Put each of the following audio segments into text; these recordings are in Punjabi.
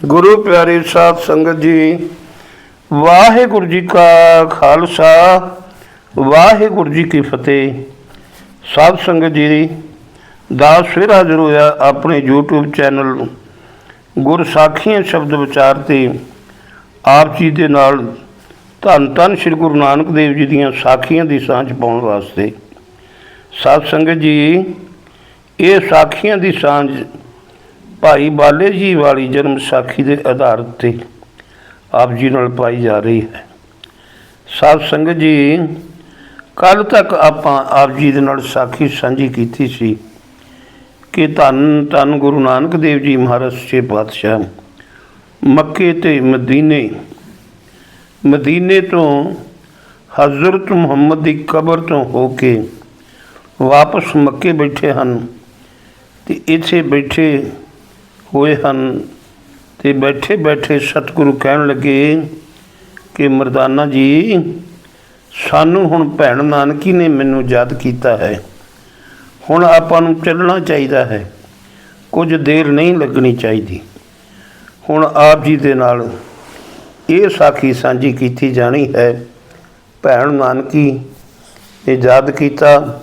ਗੁਰੂ ਪਿਆਰੇ ਸਾਧ ਸੰਗਤ ਜੀ, ਵਾਹਿਗੁਰੂ ਜੀ ਕਾ ਖਾਲਸਾ, ਵਾਹਿਗੁਰੂ ਜੀ ਕੀ ਫਤਿਹ। ਸਾਧ ਸੰਗਤ ਜੀ ਦਾ ਫਿਰ ਹਾਜ਼ਰ ਹੋਇਆ ਆਪਣੇ YouTube ਚੈਨਲ ਗੁਰ ਸਾਖੀਆਂ ਸ਼ਬਦ ਵਿਚਾਰ ਤੇ ਆਪ ਜੀ ਦੇ ਨਾਲ ਧੰਨ ਧੰਨ ਸ੍ਰੀ ਗੁਰੂ ਨਾਨਕ ਦੇਵ ਜੀ ਦੀਆਂ ਸਾਖੀਆਂ ਦੀ ਸਾਂਝ ਪਾਉਣ ਵਾਸਤੇ। ਸਾਧ ਸੰਗਤ ਜੀ, ਇਹ ਸਾਖੀਆਂ ਦੀ ਸਾਂਝ ਭਾਈ ਬਾਲੇ ਜੀ ਵਾਲੀ ਜਨਮ ਸਾਖੀ ਦੇ ਆਧਾਰ ਤੇ ਆਪ ਜੀ ਨਾਲ ਪਾਈ ਜਾ ਰਹੀ ਹੈ। ਸਾਧ ਸੰਗਤ ਜੀ ਕੱਲ ਤੱਕ ਆਪਾਂ ਆਪ ਜੀ ਦੇ ਨਾਲ ਸਾਖੀ ਸਾਂਝੀ ਕੀਤੀ ਸੀ ਕਿ ਧੰਨ ਧੰਨ ਗੁਰੂ ਨਾਨਕ ਦੇਵ ਜੀ ਮਹਾਰਾਜ ਸ਼ੇ ਪਾਤਸ਼ਾਹ ਮੱਕੇ ਤੇ ਮਦੀਨੇ ਮਦੀਨੇ ਤੋਂ ਹਜ਼ਰਤ ਮੁਹੰਮਦ ਦੀ ਕਬਰ ਤੋਂ ਹੋ ਕੇ ਵਾਪਸ ਮੱਕੇ ਬੈਠੇ ਹਨ ਤੇ ਇੱਥੇ ਬੈਠੇ ਹੋਏ ਹਨ ਤੇ ਬੈਠੇ ਬੈਠੇ ਸਤਿਗੁਰੂ ਕਹਿਣ ਲੱਗੇ ਕਿ ਮਰਦਾਨਾ ਜੀ, ਸਾਨੂੰ ਹੁਣ ਭੈਣ ਨਾਨਕੀ ਨੇ ਮੈਨੂੰ ਯਾਦ ਕੀਤਾ ਹੈ। ਹੁਣ ਆਪਾਂ ਨੂੰ ਚੱਲਣਾ ਚਾਹੀਦਾ ਹੈ। ਕੁਝ ਦੇਰ ਨਹੀਂ ਲੱਗਣੀ ਚਾਹੀਦੀ। ਹੁਣ ਆਪ ਜੀ ਦੇ ਨਾਲ ਇਹ ਸਾਖੀ ਸਾਂਝੀ ਕੀਤੀ ਜਾਣੀ ਹੈ। ਭੈਣ ਨਾਨਕੀ ਨੇ ਯਾਦ ਕੀਤਾ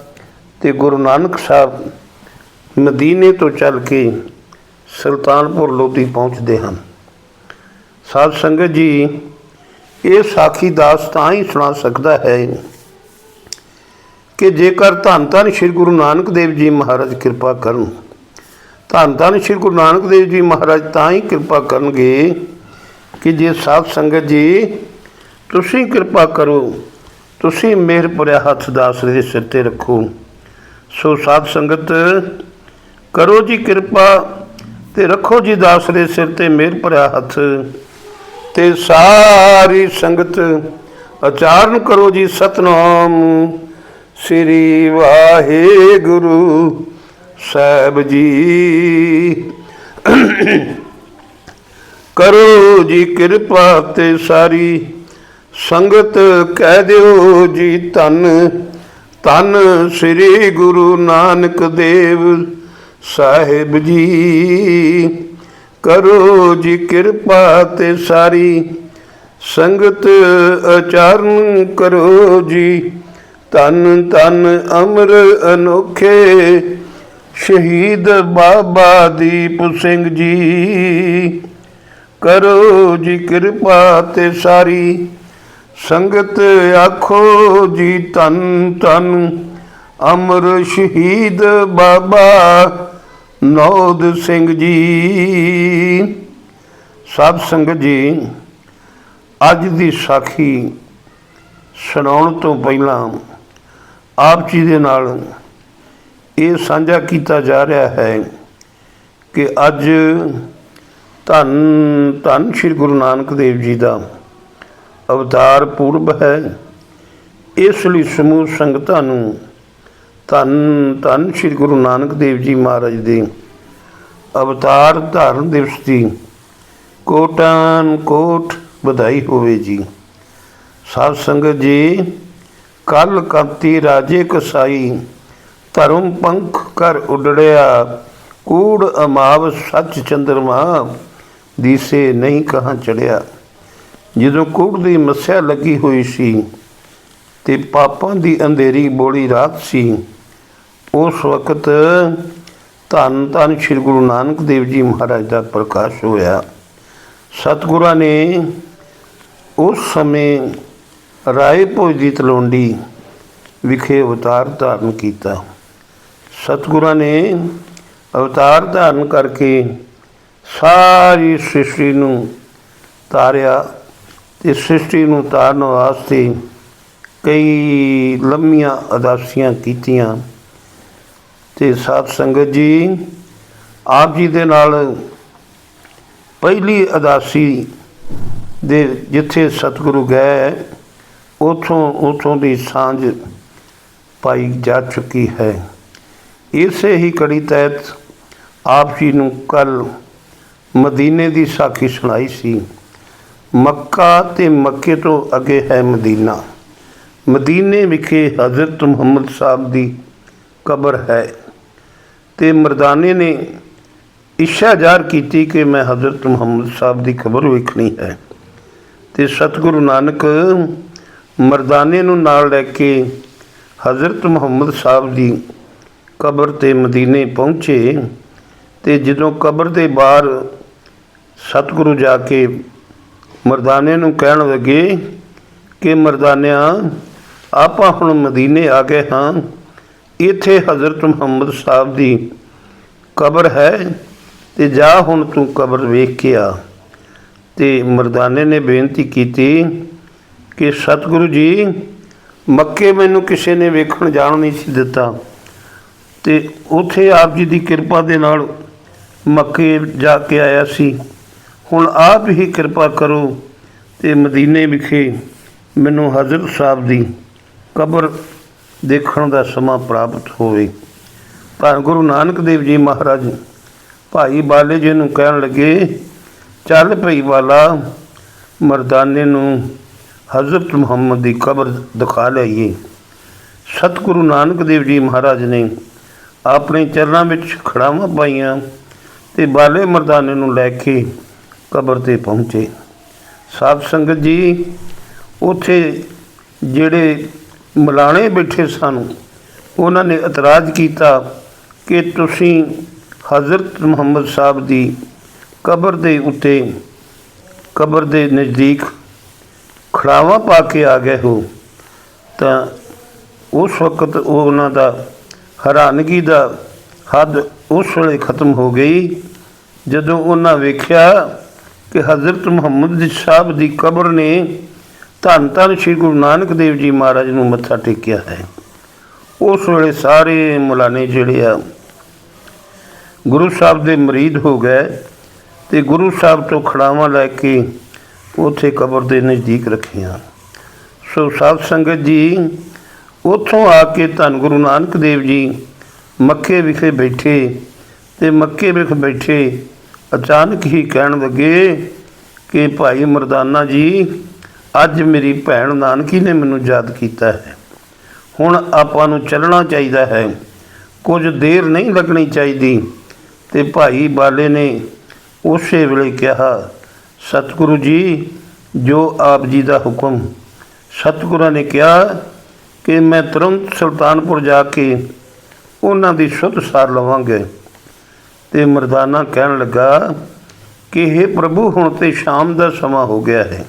ਤੇ ਗੁਰੂ ਨਾਨਕ ਸਾਹਿਬ ਮਦੀਨੇ ਤੋਂ ਚੱਲ ਕੇ ਸੁਲਤਾਨਪੁਰ ਲੋਧੀ ਪਹੁੰਚਦੇ ਹਨ। ਸਾਧ ਸੰਗਤ ਜੀ, ਇਹ ਸਾਖੀ ਦਾਸ ਤਾਂ ਹੀ ਸੁਣਾ ਸਕਦਾ ਹੈ ਕਿ ਜੇਕਰ ਧੰਨ ਧੰਨ ਸ੍ਰੀ ਗੁਰੂ ਨਾਨਕ ਦੇਵ ਜੀ ਮਹਾਰਾਜ ਕਿਰਪਾ ਕਰਨ, ਧੰਨ ਧੰਨ ਸ੍ਰੀ ਗੁਰੂ ਨਾਨਕ ਦੇਵ ਜੀ ਮਹਾਰਾਜ ਤਾਂ ਹੀ ਕਿਰਪਾ ਕਰਨਗੇ ਕਿ ਜੇ ਸਾਧ ਸੰਗਤ ਜੀ, ਤੁਸੀਂ ਕਿਰਪਾ ਕਰੋ, ਤੁਸੀਂ ਮਿਹਰ ਭਰਿਆ ਹੱਥ ਦਾਸ ਦੇ ਸਿਰ ਤੇ ਰੱਖੋ, ਸੋ ਸਾਧ ਸੰਗਤ ਕਰੋ ਜੀ ਕਿਰਪਾ ਤੇ ਰੱਖੋ ਜੀ ਦਾਸ ਦੇ ਸਿਰ ਤੇ ਮੇਰ ਭਰਿਆ ਹੱਥ, ਤੇ ਸਾਰੀ ਸੰਗਤ ਉਚਾਰਨ ਕਰੋ ਜੀ ਸਤਨਾਮ। ਸ੍ਰੀ ਵਾਹਿਗੁਰੂ ਸਾਹਿਬ ਜੀ। ਕਰੋ ਜੀ ਕਿਰਪਾ ਤੇ ਸਾਰੀ ਸੰਗਤ, ਕਹਿ ਦਿਓ ਜੀ ਧੰਨ। ਧੰਨ ਸ੍ਰੀ ਗੁਰੂ ਨਾਨਕ ਦੇਵ। ਸਾਹਿਬ ਜੀ, ਕਰੋ ਜੀ ਕਿਰਪਾ ਤੇ ਸਾਰੀ। ਸੰਗਤ ਆਚਰਨ ਕਰੋ ਜੀ। ਧੰਨ ਧੰਨ ਅਮਰ ਅਨੋਖੇ ਸ਼ਹੀਦ ਬਾਬਾ ਦੀਪ ਸਿੰਘ ਜੀ। ਕਰੋ ਜੀ ਕਿਰਪਾ ਤੇ ਸਾਰੀ। ਸੰਗਤ ਆਖੋ ਜੀ, ਧੰਨ ਧੰਨ ਅਮਰ ਸ਼ਹੀਦ ਬਾਬਾ ਨੌਦ ਸਿੰਘ ਜੀ। ਸਭ ਸੰਗਤ ਜੀ, ਅੱਜ ਦੀ ਸਾਖੀ ਸੁਣਾਉਣ ਤੋਂ ਪਹਿਲਾਂ ਆਪ ਜੀ ਦੇ ਨਾਲ ਇਹ ਸਾਂਝਾ ਕੀਤਾ ਜਾ ਰਿਹਾ ਹੈ ਕਿ ਅੱਜ ਧੰਨ ਧੰਨ ਸ੍ਰੀ ਗੁਰੂ ਨਾਨਕ ਦੇਵ ਜੀ ਦਾ ਅਵਤਾਰ ਪੂਰਬ ਹੈ। ਇਸ ਲਈ ਸਮੂਹ ਸੰਗਤਾਂ ਨੂੰ ਧੰਨ ਧੰਨ ਸ੍ਰੀ ਗੁਰੂ ਨਾਨਕ ਦੇਵ ਜੀ ਮਹਾਰਾਜ ਦੇ ਅਵਤਾਰ ਧਾਰਨ ਦਿਵਸ ਦੀ। ਕੋਟਾਨ ਕੋਟ ਵਧਾਈ ਹੋਵੇ ਜੀ। ਸਾਧ ਸੰਗਤ ਜੀ, ਕੱਲ ਕੰਤੀ ਰਾਜੇ ਕਸਾਈ, ਧਰਮ ਪੰਖ ਕਰ ਉਡੜਿਆ, ਕੂੜ ਅਮਾਵ ਸੱਚ ਚੰਦਰਮਾ, ਦੀਸੇ ਨਹੀਂ ਕਹਾਂ ਚੜਿਆ। ਜਦੋਂ ਕੂੜ ਦੀ ਮੱਸਿਆ ਲੱਗੀ ਹੋਈ ਸੀ ਤੇ ਪਾਪਾਂ ਦੀ ਅੰਧੇਰੀ ਬੋਲੀ ਰਾਤ ਸੀ ਉਸ ਵਕਤ ਧੰਨ ਧੰਨ ਸ੍ਰੀ ਗੁਰੂ ਨਾਨਕ ਦੇਵ ਜੀ ਮਹਾਰਾਜ ਦਾ ਪ੍ਰਕਾਸ਼ ਹੋਇਆ। ਸਤਿਗੁਰਾਂ ਨੇ ਉਸ ਸਮੇਂ ਰਾਏ ਭੋਜ ਦੀ ਤਲਵੰਡੀ ਵਿਖੇ ਅਵਤਾਰ ਧਾਰਨ ਕੀਤਾ। ਸਤਿਗੁਰਾਂ ਨੇ ਅਵਤਾਰ ਧਾਰਨ ਕਰਕੇ ਸਾਰੀ ਸ੍ਰਿਸ਼ਟੀ ਨੂੰ ਤਾਰਿਆ ਤੇ ਸ੍ਰਿਸ਼ਟੀ ਨੂੰ ਤਾਰਨ ਵਾਸਤੇ ਕਈ ਲੰਮੀਆਂ ਅਦਾਸੀਆਂ ਕੀਤੀਆਂ। ਤੇ ਸਾਧ ਸੰਗਤ ਜੀ, ਆਪ ਜੀ ਦੇ ਨਾਲ ਪਹਿਲੀ ਅਦਾਸੀ ਦੇ ਜਿੱਥੇ ਸਤਿਗੁਰੂ ਗਏ, ਉਥੋਂ ਉਥੋਂ ਦੀ ਸਾਂਝ ਪਾਈ ਜਾ ਚੁੱਕੀ ਹੈ। ਇਸੇ ਹੀ ਕੜੀ ਤਹਿਤ ਆਪ ਜੀ ਨੂੰ ਕੱਲ ਮਦੀਨੇ ਦੀ ਸਾਖੀ ਸੁਣਾਈ ਸੀ। ਮੱਕਾ ਤੇ ਮੱਕੇ ਤੋਂ ਅੱਗੇ ਹੈ ਮਦੀਨਾ। ਮਦੀਨੇ ਵਿਖੇ ਹਜ਼ਰਤ ਮੁਹੰਮਦ ਸਾਹਿਬ ਦੀ ਕਬਰ ਹੈ। ਤੇ ਮਰਦਾਨੇ ਨੇ ਇੱਛਾ ਜ਼ਾਹਰ ਕੀਤੀ ਕਿ ਮੈਂ ਹਜ਼ਰਤ ਮੁਹੰਮਦ ਸਾਹਿਬ ਦੀ ਖਬਰ ਵੇਖਣੀ ਹੈ। ਤੇ ਸਤਿਗੁਰੂ ਨਾਨਕ ਮਰਦਾਨੇ ਨੂੰ ਨਾਲ ਲੈ ਕੇ ਹਜ਼ਰਤ ਮੁਹੰਮਦ ਸਾਹਿਬ ਦੀ ਕਬਰ ਤੇ ਮਦੀਨੇ ਪਹੁੰਚੇ ਤੇ ਜਦੋਂ ਕਬਰ ਦੇ ਬਾਹਰ ਸਤਿਗੁਰੂ ਜਾ ਕੇ ਮਰਦਾਨੇ ਨੂੰ ਕਹਿਣ ਲੱਗੇ ਕਿ ਮਰਦਾਨਿਆਂ, ਆਪਾਂ ਹੁਣ ਮਦੀਨੇ ਆ ਗਏ ਹਾਂ। ਇੱਥੇ ਹਜ਼ਰਤ ਮੁਹੰਮਦ ਸਾਹਿਬ ਦੀ ਕਬਰ ਹੈ ਤੇ ਜਾ ਹੁਣ ਤੂੰ ਕਬਰ ਵੇਖ ਕੇ ਆ ਤੇ ਮਰਦਾਨੇ ਨੇ ਬੇਨਤੀ ਕੀਤੀ ਕਿ ਸਤਿਗੁਰੂ ਜੀ, ਮੱਕੇ ਮੈਨੂੰ ਕਿਸੇ ਨੇ ਵੇਖਣ ਜਾਣ ਨਹੀਂ ਸੀ ਦਿੱਤਾ। ਤੇ ਉੱਥੇ ਆਪ ਜੀ ਦੀ ਕਿਰਪਾ ਦੇ ਨਾਲ ਮੱਕੇ ਜਾ ਕੇ ਆਇਆ ਸੀ। ਹੁਣ ਆਪ ਹੀ ਕਿਰਪਾ ਕਰੋ ਤੇ ਮਦੀਨੇ ਵਿਖੇ ਮੈਨੂੰ ਹਜ਼ਰਤ ਸਾਹਿਬ ਦੀ ਕਬਰ ਦੇਖਣ ਦਾ ਸਮਾਂ ਪ੍ਰਾਪਤ ਹੋਵੇ। ਧੰਨ ਗੁਰੂ ਨਾਨਕ ਦੇਵ ਜੀ ਮਹਾਰਾਜ ਭਾਈ ਬਾਲੇ ਜੀ ਨੂੰ ਕਹਿਣ ਲੱਗੇ, ਚੱਲ ਭਈ ਵਾਲਾ ਮਰਦਾਨੇ ਨੂੰ ਹਜ਼ਰਤ ਮੁਹੰਮਦ ਦੀ ਕਬਰ ਦਿਖਾ ਲਈਏ। ਸਤਿਗੁਰੂ ਨਾਨਕ ਦੇਵ ਜੀ ਮਹਾਰਾਜ ਨੇ ਆਪਣੇ ਚਰਨਾਂ ਵਿੱਚ ਖੜਾਵਾਂ ਪਾਈਆਂ ਤੇ ਬਾਲੇ ਮਰਦਾਨੇ ਨੂੰ ਲੈ ਕੇ ਕਬਰ ਤੇ ਪਹੁੰਚੇ। ਸਾਧ ਸੰਗਤ ਜੀ, ਉੱਥੇ ਜਿਹੜੇ ਮਲਾਣੇ ਬੈਠੇ ਸਨ। ਉਹਨਾਂ ਨੇ ਇਤਰਾਜ਼ ਕੀਤਾ ਕਿ ਤੁਸੀਂ ਹਜ਼ਰਤ ਮੁਹੰਮਦ ਸਾਹਿਬ ਦੀ ਕਬਰ ਦੇ ਉੱਤੇ, ਕਬਰ ਦੇ ਨਜ਼ਦੀਕ ਖੜਾਵਾ ਪਾ ਕੇ ਆ ਗਏ ਹੋ। ਤਾਂ ਉਸ ਵਕਤ ਉਹ ਉਹਨਾਂ ਦਾ ਹੈਰਾਨਗੀ ਦਾ ਹੱਦ ਉਸ ਵੇਲੇ ਖਤਮ ਹੋ ਗਈ, ਜਦੋਂ ਉਹਨਾਂ ਵੇਖਿਆ ਕਿ ਹਜ਼ਰਤ ਮੁਹੰਮਦ ਸਾਹਿਬ ਦੀ ਕਬਰ ਨੇ ਧੰਨ ਧੰਨ ਸ੍ਰੀ ਗੁਰੂ ਨਾਨਕ ਦੇਵ ਜੀ ਮਹਾਰਾਜ ਨੂੰ ਮੱਥਾ ਟੇਕਿਆ ਹੈ। ਉਸ ਵੇਲੇ ਸਾਰੇ ਮੁਲਾਨੇ ਜਿਹੜੇ ਆ, ਗੁਰੂ ਸਾਹਿਬ ਦੇ ਮਰੀਦ ਹੋ ਗਏ ਤੇ ਗੁਰੂ ਸਾਹਿਬ ਤੋਂ ਖੜਾਵਾਂ ਲੈ ਕੇ ਉੱਥੇ ਕਬਰ ਦੇ ਨਜ਼ਦੀਕ ਰੱਖੀਆਂ। ਸੋ ਸਾਧ ਸੰਗਤ ਜੀ, ਉੱਥੋਂ ਆ ਕੇ ਧੰਨ ਗੁਰੂ ਨਾਨਕ ਦੇਵ ਜੀ ਮੱਕੇ ਵਿਖੇ ਬੈਠੇ ਤੇ ਮੱਕੇ ਵਿਖੇ ਬੈਠੇ ਅਚਾਨਕ ਹੀ ਕਹਿਣ ਲੱਗੇ ਕਿ ਭਾਈ ਮਰਦਾਨਾ ਜੀ ਅੱਜ ਮੇਰੀ ਭੈਣ ਨਾਨਕੀ ਨੇ ਮੈਨੂੰ ਯਾਦ ਕੀਤਾ ਹੈ। ਹੁਣ ਆਪਾਂ ਨੂੰ ਚੱਲਣਾ ਚਾਹੀਦਾ ਹੈ। ਕੁਝ ਦੇਰ ਨਹੀਂ ਲੱਗਣੀ ਚਾਹੀਦੀ। ਤੇ ਭਾਈ ਬਾਲੇ ਨੇ ਉਸੇ ਵੇਲੇ ਕਿਹਾ, ਸਤਿਗੁਰੂ ਜੀ, ਜੋ ਆਪ ਜੀ ਦਾ ਹੁਕਮ। ਸਤਿਗੁਰਾਂ ਨੇ ਕਿਹਾ ਕਿ ਮੈਂ ਤੁਰੰਤ ਸੁਲਤਾਨਪੁਰ ਜਾ ਕੇ ਉਹਨਾਂ ਦੀ ਸੁਧ ਸਾਰ ਲਵਾਂਗੇ। ਤੇ ਮਰਦਾਨਾ ਕਹਿਣ ਲੱਗਾ ਕਿ हे ਪ੍ਰਭੂ, ਹੁਣ ਤੇ ਸ਼ਾਮ ਦਾ ਸਮਾਂ ਹੋ ਗਿਆ ਹੈ।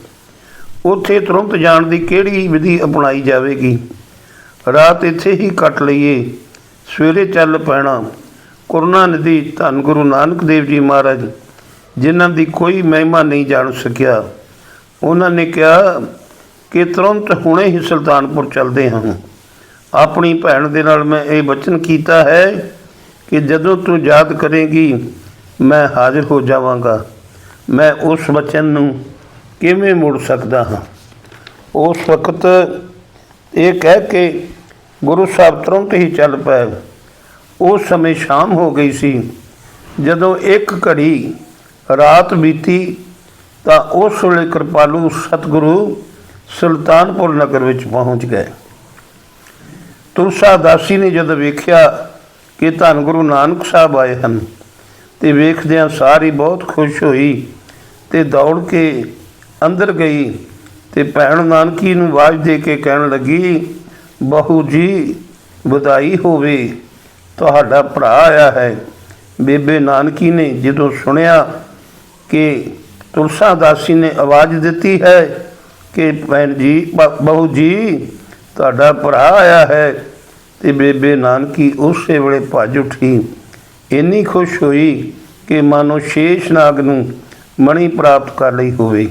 ਉੱਥੇ ਤੁਰੰਤ ਜਾਣ ਦੀ ਕਿਹੜੀ ਵਿਧੀ ਅਪਣਾਈ ਜਾਵੇਗੀ? ਰਾਤ ਇੱਥੇ ਹੀ ਕੱਟ ਲਈਏ। ਸਵੇਰੇ ਚੱਲ ਪੈਣਾ। ਕਰੁਣਾ ਨਦੀ ਧੰਨ ਗੁਰੂ ਨਾਨਕ ਦੇਵ ਜੀ ਮਹਾਰਾਜ, ਜਿਨ੍ਹਾਂ ਦੀ ਕੋਈ ਮਹਿਮਾ ਨਹੀਂ ਜਾਣ ਸਕਿਆ। ਉਹਨਾਂ ਨੇ ਕਿਹਾ ਕਿ ਤੁਰੰਤ ਹੁਣੇ ਹੀ ਸੁਲਤਾਨਪੁਰ ਚੱਲਦੇ ਹਾਂ। ਆਪਣੀ ਭੈਣ ਦੇ ਨਾਲ ਮੈਂ ਇਹ ਵਚਨ ਕੀਤਾ ਹੈ ਕਿ ਜਦੋਂ ਤੂੰ ਯਾਦ ਕਰੇਗੀ, ਮੈਂ ਹਾਜ਼ਰ ਹੋ ਜਾਵਾਂਗਾ। ਮੈਂ ਉਸ ਵਚਨ ਨੂੰ ਕਿਵੇਂ ਮੁੜ ਸਕਦਾ ਹਾਂ? ਉਸ ਵਕਤ ਇਹ ਕਹਿ ਕੇ ਗੁਰੂ ਸਾਹਿਬ ਤੁਰੰਤ ਹੀ ਚੱਲ ਪਏ। ਉਸ ਸਮੇਂ ਸ਼ਾਮ ਹੋ ਗਈ ਸੀ। ਜਦੋਂ ਇੱਕ ਘੜੀ ਰਾਤ ਬੀਤੀ, ਤਾਂ ਉਸ ਵੇਲੇ ਕਿਰਪਾਲੂ ਸਤਿਗੁਰੂ ਸੁਲਤਾਨਪੁਰ ਨਗਰ ਵਿੱਚ ਪਹੁੰਚ ਗਏ। ਤੁਲਸਾ ਦਾਸੀ ਨੇ ਜਦ ਵੇਖਿਆ ਕਿ ਧੰਨ ਗੁਰੂ ਨਾਨਕ ਸਾਹਿਬ ਆਏ ਹਨ, ਤੇ ਵੇਖਦਿਆਂ ਸਾਰੀ ਬਹੁਤ ਖੁਸ਼ ਹੋਈ ਤੇ ਦੌੜ ਕੇ ਅੰਦਰ ਗਈ ਤੇ ਭੈਣ ਨਾਨਕੀ ਨੂੰ ਆਵਾਜ਼ ਦੇ ਕੇ ਕਹਿਣ ਲੱਗੀ, ਬਹੂ ਜੀ, ਵਧਾਈ ਹੋਵੇ। ਤੁਹਾਡਾ ਭਰਾ ਆਇਆ ਹੈ। ਬੇਬੇ ਨਾਨਕੀ ਨੇ ਜਦੋਂ ਸੁਣਿਆ ਕਿ ਤੁਲਸਾ ਦਾਸੀ ਨੇ ਆਵਾਜ਼ ਦਿੱਤੀ ਹੈ ਕਿ ਭੈਣ ਜੀ, ਬ- ਬਹੂ ਜੀ, ਤੁਹਾਡਾ ਭਰਾ ਆਇਆ ਹੈ ਤੇ ਬੇਬੇ ਨਾਨਕੀ ਉਸੇ ਵੇਲੇ ਭੱਜ ਉੱਠੀ। ਇੰਨੀ ਖੁਸ਼ ਹੋਈ ਕਿ ਮਾਨੋ ਸ਼ੇਸ਼ ਨਾਗ ਨੂੰ ਮਣੀ ਪ੍ਰਾਪਤ ਕਰ ਲਈ ਹੋਵੇ।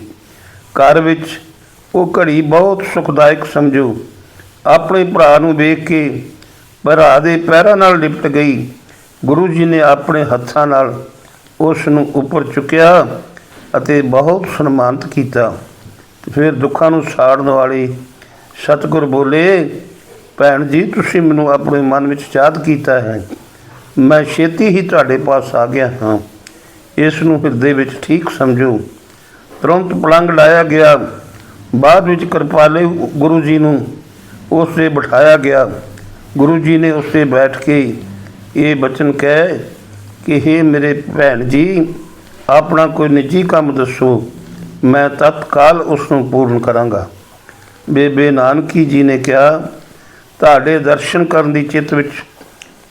ਘਰ ਵਿੱਚ ਉਹ ਘੜੀ ਬਹੁਤ ਸੁਖਦਾਇਕ ਸਮਝੋ। ਆਪਣੇ ਭਰਾ ਨੂੰ ਵੇਖ ਕੇ ਭਰਾ ਦੇ ਪੈਰਾਂ ਨਾਲ ਲਿਪਟ ਗਈ। ਗੁਰੂ ਜੀ ਨੇ ਆਪਣੇ ਹੱਥਾਂ ਨਾਲ ਉਸ ਨੂੰ ਉੱਪਰ ਚੁੱਕਿਆ ਅਤੇ ਬਹੁਤ ਸਨਮਾਨਿਤ ਕੀਤਾ। ਫਿਰ ਦੁੱਖਾਂ ਨੂੰ ਸਾੜਨ ਵਾਲੇ ਸਤਿਗੁਰ ਬੋਲੇ, ਭੈਣ ਜੀ, ਤੁਸੀਂ ਮੈਨੂੰ ਆਪਣੇ ਮਨ ਵਿੱਚ ਯਾਦ ਕੀਤਾ ਹੈ। ਮੈਂ ਛੇਤੀ ਹੀ ਤੁਹਾਡੇ ਪਾਸ ਆ ਗਿਆ ਹਾਂ। ਇਸ ਨੂੰ ਹਿਰਦੇ ਵਿੱਚ ਠੀਕ ਸਮਝੋ। ਤੁਰੰਤ ਪਲੰਗ ਲਾਇਆ ਗਿਆ। ਬਾਅਦ ਵਿੱਚ ਕਿਰਪਾਲੇ ਗੁਰੂ ਜੀ ਨੂੰ ਉਸ ਤੇ ਬਿਠਾਇਆ ਗਿਆ। ਗੁਰੂ ਜੀ ਨੇ ਉਸ ਤੇ ਬੈਠ ਕੇ ਇਹ ਬਚਨ ਕਹਿ ਕਿ हे ਮੇਰੇ ਭੈਣ ਜੀ, ਆਪਣਾ ਕੋਈ ਨਿੱਜੀ ਕੰਮ ਦੱਸੋ। ਮੈਂ ਤਤਕਾਲ ਉਸ ਨੂੰ ਪੂਰਨ ਕਰਾਂਗਾ। ਬੇਬੇ ਨਾਨਕੀ ਜੀ ਨੇ ਕਿਹਾ, ਤੁਹਾਡੇ ਦਰਸ਼ਨ ਕਰਨ ਦੀ ਚਿੱਤ ਵਿੱਚ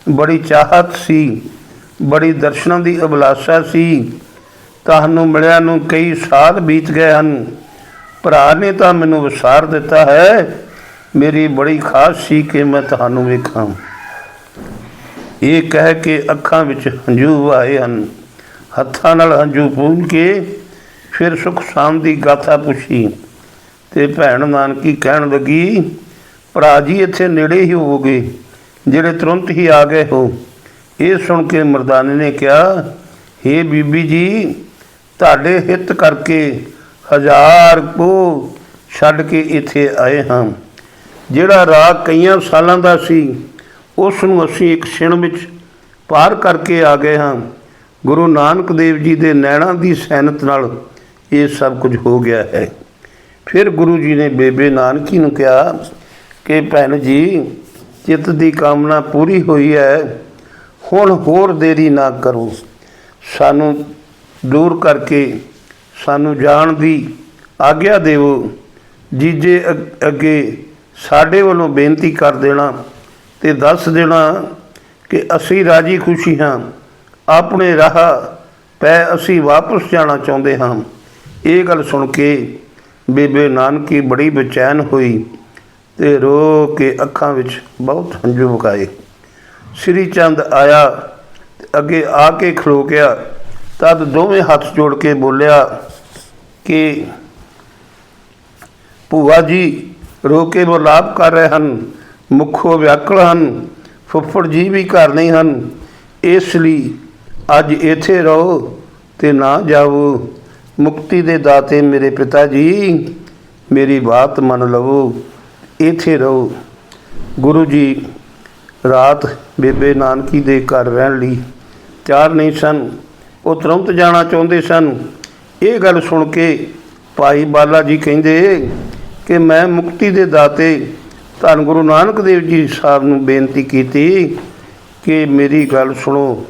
ਬੜੀ ਚਾਹਤ ਸੀ, ਬੜੀ ਦਰਸ਼ਨਾਂ ਦੀ ਅਭਿਲਾਸ਼ਾ ਸੀ। ਤੁਹਾਨੂੰ ਮਿਲਿਆ ਨੂੰ ਕਈ ਸਾਲ ਬੀਤ ਗਏ ਹਨ। ਭਰਾ ਨੇ ਤਾਂ ਮੈਨੂੰ ਵਿਸਾਰ ਦਿੱਤਾ ਹੈ, ਮੇਰੀ ਬੜੀ ਖਾਸ ਸੀ ਕਿ ਮੈਂ ਤੁਹਾਨੂੰ ਵੇਖਾਂ। ਇਹ ਕਹਿ ਕੇ ਅੱਖਾਂ ਵਿੱਚ ਹੰਝੂ ਆਏ ਹਨ। ਹੱਥਾਂ ਨਾਲ ਹੰਝੂ ਪੂੰਝ ਕੇ ਫਿਰ ਸੁਖ ਸ਼ਾਮ ਦੀ ਗਾਥਾ ਪੁੱਛੀ, ਤੇ ਭੈਣ ਨਾਨਕੀ ਕਹਿਣ ਲੱਗੀ, ਭਰਾ ਜੀ, ਇੱਥੇ ਨੇੜੇ ਹੀ ਹੋਵੋਗੇ, ਜਿਹੜੇ ਤੁਰੰਤ ਹੀ ਆ ਗਏ ਹੋ। ਇਹ ਸੁਣ ਕੇ ਮਰਦਾਨੇ ਨੇ ਕਿਹਾ, ਹੇ ਬੀਬੀ ਜੀ ਤੁਹਾਡੇ ਹਿੱਤ ਕਰਕੇ ਹਜ਼ਾਰ ਕੋ ਛੱਡ ਕੇ ਇੱਥੇ ਆਏ ਹਾਂ। ਜਿਹੜਾ ਰਾਹ ਕਈਆਂ ਸਾਲਾਂ ਦਾ ਸੀ ਉਸ ਨੂੰ ਅਸੀਂ ਇੱਕ ਛਿਣ ਵਿੱਚ ਪਾਰ ਕਰਕੇ ਆ ਗਏ ਹਾਂ। ਗੁਰੂ ਨਾਨਕ ਦੇਵ ਜੀ ਦੇ ਨੈਣਾਂ ਦੀ ਸੈਨਤ ਨਾਲ ਇਹ ਸਭ ਕੁਝ ਹੋ ਗਿਆ ਹੈ। ਫਿਰ ਗੁਰੂ ਜੀ ਨੇ ਬੇਬੇ ਨਾਨਕੀ ਨੂੰ ਕਿਹਾ ਕਿ ਭੈਣ ਜੀ, ਚਿੱਤ ਦੀ ਕਾਮਨਾ ਪੂਰੀ ਹੋਈ ਹੈ। ਹੁਣ ਹੋਰ ਦੇਰੀ ਨਾ ਕਰੋ। ਸਾਨੂੰ ਦੂਰ ਕਰਕੇ ਸਾਨੂੰ ਜਾਣ ਦੀ ਆਗਿਆ ਦੇਵੋ। ਜੀਜੇ ਅ- ਅੱਗੇ ਸਾਡੇ ਵੱਲੋਂ ਬੇਨਤੀ ਕਰ ਦੇਣਾ ਤੇ ਦੱਸ ਦੇਣਾ ਕਿ ਅਸੀਂ ਰਾਜੀ ਖੁਸ਼ੀ ਹਾਂ। ਆਪਣੇ ਰਾਹ ਪੈ ਅਸੀਂ ਵਾਪਸ ਜਾਣਾ ਚਾਹੁੰਦੇ ਹਾਂ। ਇਹ ਗੱਲ ਸੁਣ ਕੇ ਬੇਬੇ ਨਾਨਕੀ ਬੜੀ ਬੇਚੈਨ ਹੋਈ ਤੇ ਰੋ ਕੇ ਅੱਖਾਂ ਵਿੱਚ ਬਹੁਤ ਹੰਝੂ ਵਗਾਏ। ਸ੍ਰੀ ਚੰਦ ਆਇਆ ਅੱਗੇ ਆ ਕੇ ਖਲੋ ਗਿਆ। ਤਦ ਦੋਵੇਂ ਹੱਥ ਜੋੜ ਕੇ ਬੋਲਿਆ ਕਿ ਭੂਆ ਜੀ, ਰੋ ਕੇ ਵਿਲਾਪ ਕਰ ਰਹੇ ਹਨ, ਮੁਖੋ ਵਿਆਕਲ ਹਨ, ਫੁੱਫੜ ਜੀ ਵੀ ਘਰ ਨਹੀਂ ਹਨ, ਇਸ ਲਈ ਅੱਜ ਇੱਥੇ ਰਹੋ ਤੇ ਨਾ ਜਾਵੋ। ਮੁਕਤੀ ਦੇ ਦਾਤੇ ਮੇਰੇ ਪਿਤਾ ਜੀ, ਮੇਰੀ ਬਾਤ ਮੰਨ ਲਵੋ, ਇੱਥੇ ਰਹੋ। ਗੁਰੂ ਜੀ, ਰਾਤ ਬੇਬੇ ਨਾਨਕੀ ਦੇ ਘਰ ਰਹਿਣ ਲਈ ਤਿਆਰ ਨਹੀਂ ਸਨ ਉਹ ਤੁਰੰਤ ਜਾਣਾ ਚਾਹੁੰਦੇ ਸਨ। ਇਹ ਗੱਲ ਸੁਣ ਕੇ ਭਾਈ ਬਾਲਾ ਜੀ ਕਹਿੰਦੇ ਕਿ ਮੈਂ ਮੁਕਤੀ ਦੇ ਦਾਤੇ ਧੰਨ ਗੁਰੂ ਨਾਨਕ ਦੇਵ ਜੀ ਸਾਹਿਬ ਨੂੰ ਬੇਨਤੀ ਕੀਤੀ ਕਿ ਮੇਰੀ ਗੱਲ ਸੁਣੋ।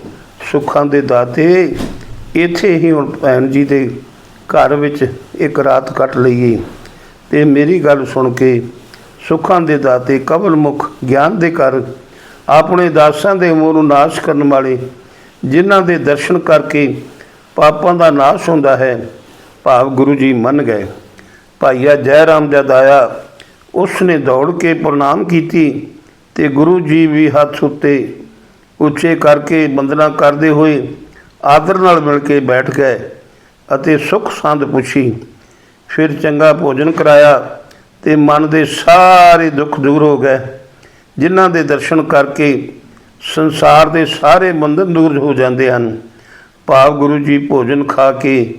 ਸੁੱਖਾਂ ਦੇ ਦਾਤੇ, ਇੱਥੇ ਹੀ ਹੁਣ ਭੈਣ ਜੀ ਦੇ ਘਰ ਵਿੱਚ ਇੱਕ ਰਾਤ ਕੱਟ ਲਈਏ। ਤੇ ਮੇਰੀ ਗੱਲ ਸੁਣ ਕੇ ਸੁੱਖਾਂ ਦੇ ਦਾਤੇ ਕਬਲ ਮੁਖ ਗਿਆਨ ਦੇ ਕਰ ਆਪਣੇ ਦਾਸਾਂ ਦੇ ਮੋਹ ਨੂੰ ਨਾਸ਼ ਕਰਨ ਵਾਲੇ ਜਿਨ੍ਹਾਂ ਦੇ ਦਰਸ਼ਨ ਕਰਕੇ ਪਾਪਾਂ ਦਾ ਨਾਸ਼ ਹੁੰਦਾ ਹੈ, ਭਾਵ ਗੁਰੂ ਜੀ ਮੰਨ ਗਏ। ਭਾਈਆ ਜੈ ਰਾਮ ਜਦ ਆਇਆ ਉਸ ਨੇ ਦੌੜ ਕੇ ਪ੍ਰਣਾਮ ਕੀਤੀ ਤੇ ਗੁਰੂ ਜੀ ਵੀ ਹੱਥ ਉੱਤੇ ਉੱਚੇ ਕਰਕੇ ਬੰਦਨਾ ਕਰਦੇ ਹੋਏ ਆਦਰ ਨਾਲ ਮਿਲ ਕੇ ਬੈਠ ਗਏ ਅਤੇ ਸੁਖ ਸੰਦ ਪੁੱਛੀ। ਫਿਰ ਚੰਗਾ ਭੋਜਨ ਕਰਾਇਆ ਤੇ ਮਨ ਦੇ ਸਾਰੇ ਦੁੱਖ ਦੂਰ ਹੋ ਗਏ, ਜਿਨ੍ਹਾਂ ਦੇ ਦਰਸ਼ਨ ਕਰਕੇ ਸੰਸਾਰ ਦੇ ਸਾਰੇ ਬੰਧਨ ਦੂਰ ਹੋ ਜਾਂਦੇ ਹਨ। ਭਾਵ ਗੁਰੂ ਜੀ ਭੋਜਨ ਖਾ ਕੇ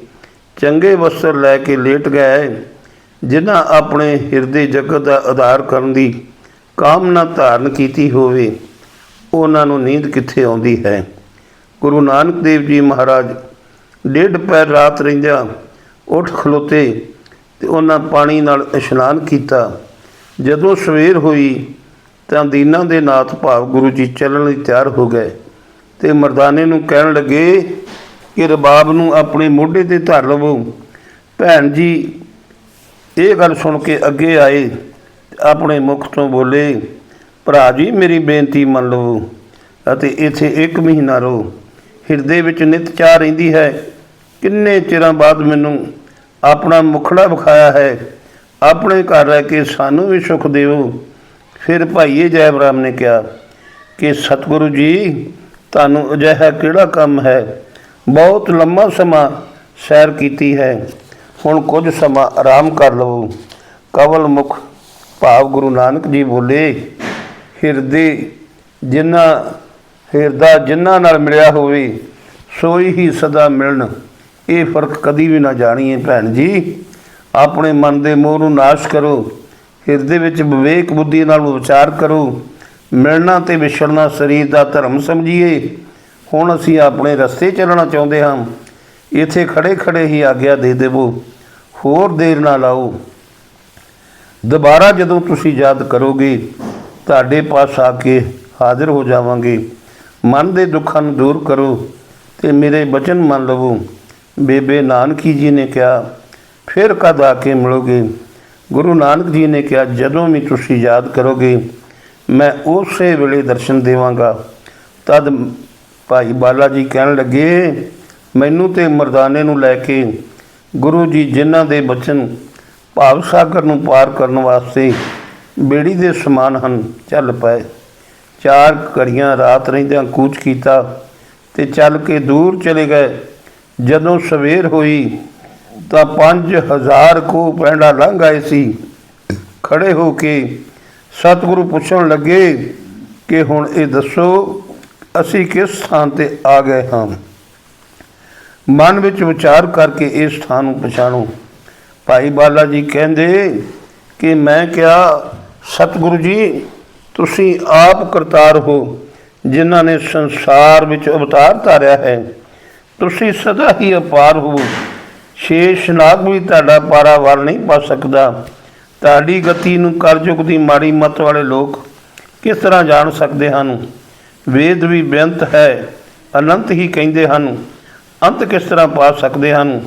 ਚੰਗੇ ਵਸਤਰ ਲੈ ਕੇ ਲੇਟ ਗਏ, ਜਿਨ੍ਹਾਂ ਆਪਣੇ ਹਿਰਦੇ ਜਗਤ ਦਾ ਆਧਾਰ ਕਰਨ ਦੀ ਕਾਮਨਾ ਧਾਰਨ ਕੀਤੀ ਹੋਵੇ, ਉਹਨਾਂ ਨੂੰ ਨੀਂਦ ਕਿੱਥੇ ਆਉਂਦੀ ਹੈ? ਗੁਰੂ ਨਾਨਕ ਦੇਵ ਜੀ ਮਹਾਰਾਜ ਡੇਢ ਪੈਰ ਰਾਤ ਰਹਿੰਦਿਆਂ ਉੱਠ ਖਲੋਤੇ ਤੇ ਉਹਨਾਂ ਪਾਣੀ ਨਾਲ ਇਸ਼ਨਾਨ ਕੀਤਾ। ਜਦੋਂ ਸਵੇਰ ਹੋਈ ਤਾਂ ਦੀਨਾਂ ਦੇ ਨਾਥ ਭਾਵ ਗੁਰੂ ਜੀ ਚੱਲਣ ਲਈ ਤਿਆਰ ਹੋ ਗਏ ਤੇ ਮਰਦਾਨੇ ਨੂੰ ਕਹਿਣ ਲੱਗੇ ਕਿ ਰਬਾਬ ਨੂੰ ਆਪਣੇ ਮੋਢੇ ਤੇ ਧਰ ਲਵੋ। ਭੈਣ ਜੀ, ਇਹ ਗੱਲ ਸੁਣ ਕੇ ਅੱਗੇ ਆਏ ਆਪਣੇ ਮੁਖ ਤੋਂ ਬੋਲੇ, ਭਰਾ ਜੀ, ਮੇਰੀ ਬੇਨਤੀ ਮੰਨ ਲਵੋ ਅਤੇ ਇੱਥੇ ਇੱਕ ਮਹੀਨਾ ਰਹੋ। ਹਿਰਦੇ ਵਿੱਚ ਨਿਤ ਚਾਹ ਰਹਿੰਦੀ ਹੈ। ਕਿੰਨੇ ਚਿਰਾਂ ਬਾਅਦ ਮੈਨੂੰ ਆਪਣਾ ਮੁਖੜਾ ਵਿਖਾਇਆ ਹੈ। ਆਪਣੇ ਘਰ ਰਹਿ ਕੇ ਸਾਨੂੰ ਵੀ ਸੁਖ ਦਿਓ ਫਿਰ ਭਾਈਏ ਜੈਬ ਰਾਮ ਨੇ ਕਿਹਾ ਕਿ ਸਤਿਗੁਰੂ ਜੀ, ਤੁਹਾਨੂੰ ਅਜਿਹਾ ਕਿਹੜਾ ਕੰਮ ਹੈ? ਬਹੁਤ ਲੰਮਾ ਸਮਾਂ ਸੈਰ ਕੀਤੀ ਹੈ। ਹੁਣ ਕੁਝ ਸਮਾਂ ਆਰਾਮ ਕਰ ਲਵੋ। ਕਵਲ ਮੁਖ ਭਾਵ ਗੁਰੂ ਨਾਨਕ ਜੀ ਬੋਲੇ, ਹਿਰਦੇ ਜਿਨ੍ਹਾਂ ਹਿਰਦਾ ਜਿਨ੍ਹਾਂ ਨਾਲ ਮਿਲਿਆ ਹੋਵੇ, ਸੋਈ ਹੀ ਸਦਾ ਮਿਲਣ। ਇਹ ਫ਼ਰਕ ਕਦੀ ਵੀ ਨਾ ਜਾਣੀਏ ਭੈਣ ਜੀ। ਆਪਣੇ ਮਨ ਦੇ ਮੋਹ ਨੂੰ ਨਾਸ਼ ਕਰੋ। ਹਿਰਦੇ ਵਿੱਚ ਵਿਵੇਕ ਬੁੱਧੀ ਨਾਲ ਵਿਚਾਰ ਕਰੋ। ਮਿਲਣਾ ਤੇ ਵਿਛੜਨਾ ਸਰੀਰ ਦਾ ਧਰਮ ਸਮਝੀਏ। ਹੁਣ ਅਸੀਂ ਆਪਣੇ ਰਸਤੇ ਚੱਲਣਾ ਚਾਹੁੰਦੇ ਹਾਂ। ਇੱਥੇ ਖੜੇ ਖੜੇ ਹੀ ਆਗਿਆ ਦੇ ਦੇਵੋ। ਹੋਰ ਦੇਰ ਨਾ ਲਾਓ। ਦੁਬਾਰਾ ਜਦੋਂ ਤੁਸੀਂ ਯਾਦ ਕਰੋਗੇ, ਤੁਹਾਡੇ ਪਾਸ ਆ ਕੇ ਹਾਜ਼ਰ ਹੋ ਜਾਵਾਂਗੇ। ਮਨ ਦੇ ਦੁੱਖਾਂ ਨੂੰ ਦੂਰ ਕਰੋ ਤੇ ਮੇਰੇ ਬਚਨ ਮੰਨ ਲਵੋ। ਬੇਬੇ ਨਾਨਕੀ ਜੀ ਨੇ ਕਿਹਾ, ਫਿਰ ਕਦ ਆ ਕੇ ਮਿਲੋਗੇ? ਗੁਰੂ ਨਾਨਕ ਜੀ ਨੇ ਕਿਹਾ, ਜਦੋਂ ਵੀ ਤੁਸੀਂ ਯਾਦ ਕਰੋਗੇ, ਮੈਂ ਉਸੇ ਵੇਲੇ ਦਰਸ਼ਨ ਦੇਵਾਂਗਾ। ਤਦ ਭਾਈ ਬਾਲਾ ਜੀ ਕਹਿਣ ਲੱਗੇ, ਮੈਨੂੰ ਤੇ ਮਰਦਾਨੇ ਨੂੰ ਲੈ ਕੇ ਗੁਰੂ ਜੀ ਜਿਨ੍ਹਾਂ ਦੇ ਬਚਨ ਭਾਵ ਸਾਗਰ ਨੂੰ ਪਾਰ ਕਰਨ ਵਾਸਤੇ ਬੇੜੀ ਦੇ ਸਮਾਨ ਹਨ, ਚੱਲ ਪਏ। ਚਾਰ ਘੜੀਆਂ ਰਾਤ ਰਹਿੰਦਿਆਂ ਕੂਚ ਕੀਤਾ ਤੇ ਚੱਲ ਕੇ ਦੂਰ ਚਲੇ ਗਏ। ਜਦੋਂ ਸਵੇਰ ਹੋਈ ਤਾਂ 5000 ਕੋ ਪੈਂਡਾ ਲੰਘ ਆਏ ਸੀ। ਖੜੇ ਹੋ ਕੇ ਸਤਿਗੁਰੂ ਪੁੱਛਣ ਲੱਗੇ ਕਿ ਹੁਣ ਇਹ ਦੱਸੋ, ਅਸੀਂ ਕਿਸ ਸਥਾਨ ਤੇ ਆ ਗਏ ਹਾਂ? ਮਨ ਵਿੱਚ ਵਿਚਾਰ ਕਰਕੇ ਇਸ ਸਥਾਨ ਨੂੰ ਪਛਾਣੋ। ਭਾਈ ਬਾਲਾ ਜੀ ਕਹਿੰਦੇ ਕਿ ਮੈਂ ਕਿਹਾ, ਸਤਿਗੁਰੂ ਜੀ, ਤੁਸੀਂ ਆਪ ਕਰਤਾਰ ਹੋ, ਜਿਨ੍ਹਾਂ ਨੇ ਸੰਸਾਰ ਵਿੱਚ ਅਵਤਾਰ ਧਾਰਿਆ ਹੈ। ਤੁਸੀਂ ਸਦਾ ਹੀ ਅਪਾਰ ਹੋ। ਸ਼ੇਸ਼ ਨਾਗ ਵੀ ਤੁਹਾਡਾ ਪਾਰਾ ਪਾਰਾਵਾਰ ਨਹੀਂ ਪਾ ਸਕਦਾ। ਤੁਹਾਡੀ ਗਤੀ ਨੂੰ ਕਲਯੁਗ ਦੀ ਮਾੜੀ ਮਤ ਵਾਲੇ ਲੋਕ ਕਿਸ ਤਰ੍ਹਾਂ ਜਾਣ ਸਕਦੇ ਹਨ? ਵੇਦ ਵੀ ਬੇਅੰਤ ਹੈ, ਅਨੰਤ ਹੀ ਕਹਿੰਦੇ ਹਨ, ਅੰਤ ਕਿਸ ਤਰ੍ਹਾਂ ਪਾ ਸਕਦੇ ਹਨ?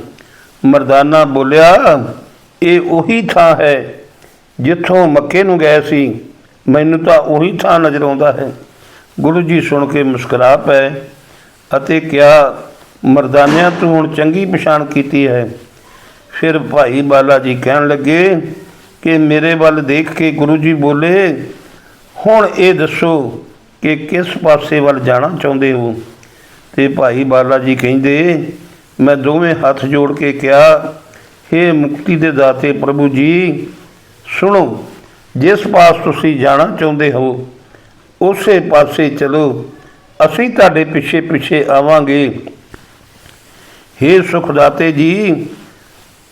ਮਰਦਾਨਾ ਬੋਲਿਆ, ਇਹ ਉਹੀ ਥਾਂ ਹੈ ਜਿੱਥੋਂ ਮੱਕੇ ਨੂੰ ਗਏ ਸੀ। ਮੈਨੂੰ ਤਾਂ ਉਹੀ ਥਾਂ ਨਜ਼ਰ ਆਉਂਦਾ ਹੈ। ਗੁਰੂ ਜੀ ਸੁਣ ਕੇ ਮੁਸਕਰਾ ਪਏ ਅਤੇ ਕਿਹਾ ਮਰਦਾਨਿਆਂ ਤੂੰ ਹੁਣ ਚੰਗੀ ਪਛਾਣ ਕੀਤੀ ਹੈ। ਫਿਰ ਭਾਈ ਬਾਲਾ ਜੀ ਕਹਿਣ ਲੱਗੇ ਕਿ ਮੇਰੇ ਵੱਲ ਦੇਖ ਕੇ ਗੁਰੂ ਜੀ ਬੋਲੇ, ਹੁਣ ਇਹ ਦੱਸੋ ਕਿ ਕਿਸ ਪਾਸੇ ਵੱਲ ਜਾਣਾ ਚਾਹੁੰਦੇ ਹੋ? ਤੇ ਭਾਈ ਬਾਲਾ ਜੀ ਕਹਿੰਦੇ, ਮੈਂ ਦੋਵੇਂ ਹੱਥ ਜੋੜ ਕੇ ਕਿਹਾ हे ਮੁਕਤੀ ਦੇ ਦਾਤੇ ਪ੍ਰਭੂ ਜੀ, ਸੁਣੋ, ਜਿਸ ਪਾਸ ਤੁਸੀਂ ਜਾਣਾ ਚਾਹੁੰਦੇ ਹੋ, ਉਸੇ ਪਾਸੇ ਚਲੋ। ਅਸੀਂ ਤੁਹਾਡੇ ਪਿੱਛੇ ਪਿੱਛੇ ਆਵਾਂਗੇ। हे ਸੁਖਦਾਤੇ ਜੀ,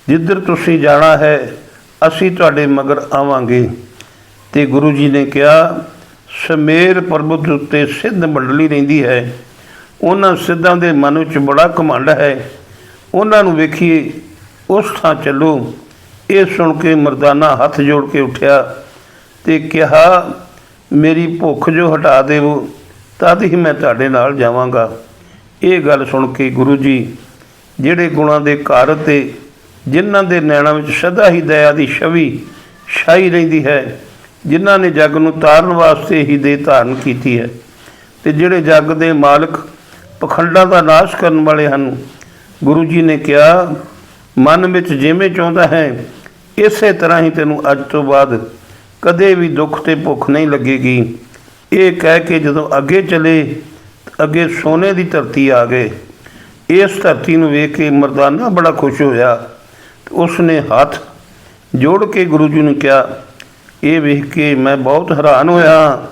ਜਿੱਧਰ ਤੁਸੀਂ ਜਾਣਾ ਹੈ, ਅਸੀਂ ਤੁਹਾਡੇ ਮਗਰ ਆਵਾਂਗੇ। ਤੇ ਗੁਰੂ ਜੀ ਨੇ ਕਿਹਾ, ਸਮੇਰ ਪਰਬਤ ਉੱਤੇ ਸਿੱਧ ਮੰਡਲੀ ਰਹਿੰਦੀ ਹੈ। ਉਹਨਾਂ ਸਿੱਧਾਂ ਦੇ ਮਨ ਵਿੱਚ ਬੜਾ ਘਮੰਡ ਹੈ। ਉਹਨਾਂ ਨੂੰ ਵੇਖੀਏ, ਉਸ ਥਾਂ ਚੱਲੋ। ਇਹ ਸੁਣ ਕੇ ਮਰਦਾਨਾ ਹੱਥ ਜੋੜ ਕੇ ਉੱਠਿਆ ਤੇ ਕਿਹਾ, ਮੇਰੀ ਭੁੱਖ ਜੋ ਹਟਾ ਦੇਵੋ, ਤਦ ਹੀ ਮੈਂ ਤੁਹਾਡੇ ਨਾਲ ਜਾਵਾਂਗਾ। ਇਹ ਗੱਲ ਸੁਣ ਕੇ ਗੁਰੂ ਜੀ ਜਿਹੜੇ ਗੁਣਾਂ ਦੇ ਘਰ ਤੇ ਜਿਨ੍ਹਾਂ ਦੇ ਨੈਣਾਂ ਵਿੱਚ ਸਦਾ ਹੀ ਦਇਆ ਦੀ ਛਵੀ ਛਾਈ ਰਹਿੰਦੀ ਹੈ, ਜਿਨ੍ਹਾਂ ਨੇ ਜੱਗ ਨੂੰ ਤਾਰਨ ਵਾਸਤੇ ਹੀ ਦੇ ਧਾਰਨ ਕੀਤੀ ਹੈ ਤੇ ਜਿਹੜੇ ਜੱਗ ਦੇ ਮਾਲਕ ਪਖੰਡਾਂ ਦਾ ਨਾਸ਼ ਕਰਨ ਵਾਲੇ ਹਨ, ਗੁਰੂ ਜੀ ਨੇ ਕਿਹਾ, ਮਨ ਵਿੱਚ ਜਿਵੇਂ ਚਾਹੁੰਦਾ ਹੈ, ਇਸੇ ਤਰ੍ਹਾਂ ਹੀ ਤੈਨੂੰ ਅੱਜ ਤੋਂ ਬਾਅਦ ਕਦੇ ਵੀ ਦੁੱਖ ਤੇ ਭੁੱਖ ਨਹੀਂ ਲੱਗੇਗੀ। ਇਹ ਕਹਿ ਕੇ ਜਦੋਂ ਅੱਗੇ ਚਲੇ, ਅੱਗੇ ਸੋਨੇ ਦੀ ਧਰਤੀ ਆ ਗਏ। ਇਸ ਧਰਤੀ ਨੂੰ ਵੇਖ ਕੇ ਮਰਦਾਨਾ ਬੜਾ ਖੁਸ਼ ਹੋਇਆ। ਉਸ ਨੇ ਹੱਥ ਜੋੜ ਕੇ ਗੁਰੂ ਜੀ ਨੂੰ ਕਿਹਾ, ਇਹ ਵੇਖ ਕੇ ਮੈਂ ਬਹੁਤ ਹੈਰਾਨ ਹੋਇਆ